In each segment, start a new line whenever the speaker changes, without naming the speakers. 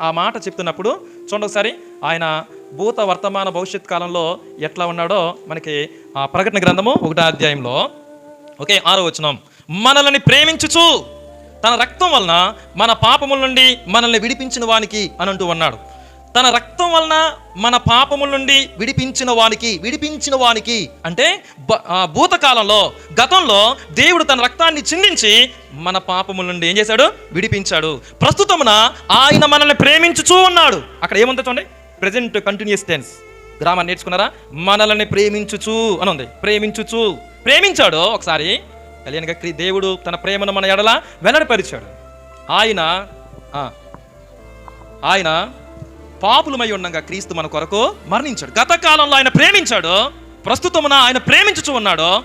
ఆ మాట చెప్తున్నప్పుడు చూడండి ఒకసారి ఆయన భూత వర్తమాన భవిష్యత్ కాలంలో ఎట్లా ఉన్నాడో మనకి ఆ ప్రకటన గ్రంథము ఒకటో అధ్యాయంలో. ఓకే ఆరో వచనం. మనల్ని ప్రేమించుచు తన రక్తం వలన మన పాపముల నుండి మనల్ని విడిపించిన వానికి అని అంటూ ఉన్నాడు. తన రక్తం వలన మన పాపముల నుండి విడిపించిన వానికి విడిపించిన వానికి అంటే భూతకాలంలో గతంలో దేవుడు తన రక్తాన్ని చిందించి మన పాపముల నుండి ఏం చేశాడు? విడిపించాడు. ప్రస్తుతమున ఆయన మనల్ని ప్రేమించుచూ ఉన్నాడు. అక్కడ ఏముంది చూడండి? ప్రజెంట్ కంటిన్యూస్ టెన్స్ గ్రామర్ నేర్చుకున్నారా? మనల్ని ప్రేమించుచు అని ఉంది. ప్రేమించుచు. ప్రేమించాడు ఒకసారి. కళ్యాణ్గా క్రీ- దేవుడు తన ప్రేమను మన ఎడల వెల్లడిపరిచాడు. ఆయన ఆయన పాపులమై ఉండగా క్రీస్తు మన కొరకు మరణించాడు. గత కాలంలో ఆయన ప్రేమించాడు. ప్రస్తుతమున ఆయన ప్రేమించుచు ఉన్నాడు.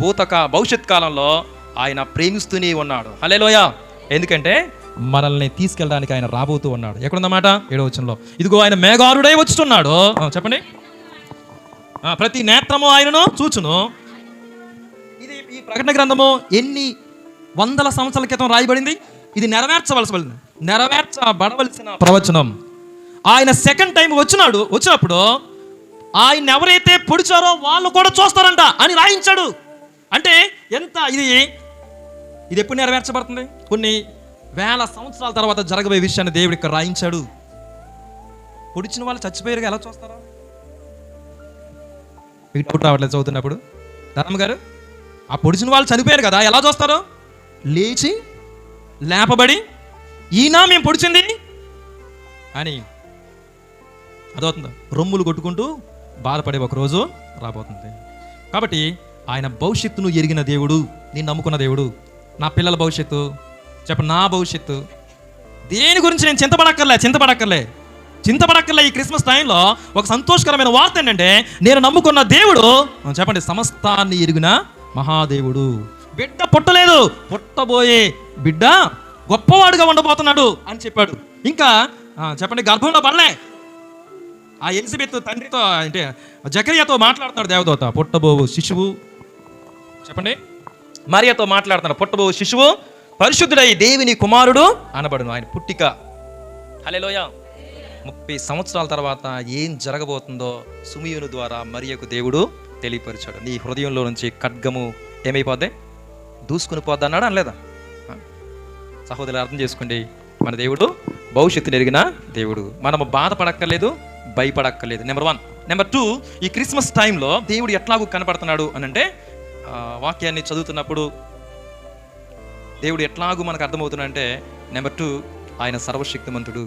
భూతక భవిష్యత్ కాలంలో ఆయన ప్రేమిస్తూనే ఉన్నాడు. హలేలోయ ఎందుకంటే మనల్ని తీసుకెళ్ళడానికి ఆయన రాబోతూ ఉన్నాడు. ఎక్కడుందన్నమాట ఏడో వచనంలో. ఇదిగో ఆయన మేఘారుడై వచ్చుతున్నాడు చెప్పండి. ప్రతి నేత్రము ఆయనను చూచును. ఇది ఈ ప్రకటన గ్రంథము ఎన్ని వందల సంవత్సరాల క్రితం రాయబడింది? ఇది నెరవేర్చవలసి నెరవేర్చబడవలసిన ప్రవచనం. ఆయన సెకండ్ టైం వచ్చినాడు వచ్చినప్పుడు ఆయన ఎవరైతే పొడిచారో వాళ్ళు కూడా చూస్తారంట అని రాయించాడు. అంటే ఎంత ఇది? ఇది ఎప్పుడు నెరవేర్చబడుతుంది? కొన్ని వేల సంవత్సరాల తర్వాత జరగబోయే విషయాన్ని దేవుడు ఇక్కడ రాయించాడు. పొడిచిన వాళ్ళు చచ్చిపోయారుగా ఎలా చూస్తారా? మీకు డౌట్ రావట్లేదు చదువుతున్నప్పుడు. ధనమ్మ గారు ఆ పొడిచిన వాళ్ళు చనిపోయారు కదా ఎలా చూస్తారు? లేచి లేపబడి ఈయన మేము పొడిచింది? అని అర్థమవుతుందా? రొమ్ములు కొట్టుకుంటూ బాధపడే ఒక రోజు రాబోతుంది. కాబట్టి ఆయన భవిష్యత్తును ఎరిగిన దేవుడు నేను నమ్ముకున్న దేవుడు నా పిల్లల భవిష్యత్తు చెప్ప నా భవిష్యత్తు. దేని గురించి నేను చింతపడక్కర్లే చింతపడక్కర్లే. చింతపడక్కర్లే ఈ క్రిస్మస్ టైంలో ఒక సంతోషకరమైన వార్త ఏంటంటే నేను నమ్ముకున్న దేవుడు చెప్పండి సమస్తాన్ని ఎరిగిన మహాదేవుడు. బిడ్డ పుట్టలేదు పుట్టబోయే బిడ్డ గొప్పవాడుగా ఉండబోతున్నాడు అని చెప్పాడు. ఇంకా చెప్పండి గర్భంలో పడలే ఆ ఎలిజబెత్ తండ్రితో అంటే జకరియాతో మాట్లాడుతున్నాడు దేవదూత. పుట్టబోవు శిశువు. చెప్పండి. మరియతో మాట్లాడుతున్నాడు పుట్టబోవు శిశువు. పరిశుద్ధుడై దేవిని కుమారుడు అనబడును ఆయన పుట్టిక. హలేలోయ ముప్పై సంవత్సరాల తర్వాత ఏం జరగబోతుందో సుమియును ద్వారా మరియకు దేవుడు తెలియపరిచాడు. నీ హృదయంలో నుంచి ఖడ్గము ఏమైపోద్ది? దూసుకుని పోద్ది అన్నాడు అనలేదా? సహోదరులు అర్థం చేసుకోండి. మన దేవుడు భవిష్యత్తు ఎరిగిన దేవుడు. మనము బాధపడక్కర్లేదు. భయపడక్కర్లేదు. నెంబర్ వన్ నెంబర్ టూ ఈ క్రిస్మస్ టైంలో దేవుడు ఎట్లాగూ కనపడుతున్నాడు అని అంటే వాక్యాన్ని చదువుతున్నప్పుడు దేవుడు ఎట్లాగూ మనకు అర్థమవుతున్నాడంటే నెంబర్ టూ ఆయన సర్వశక్తిమంతుడు.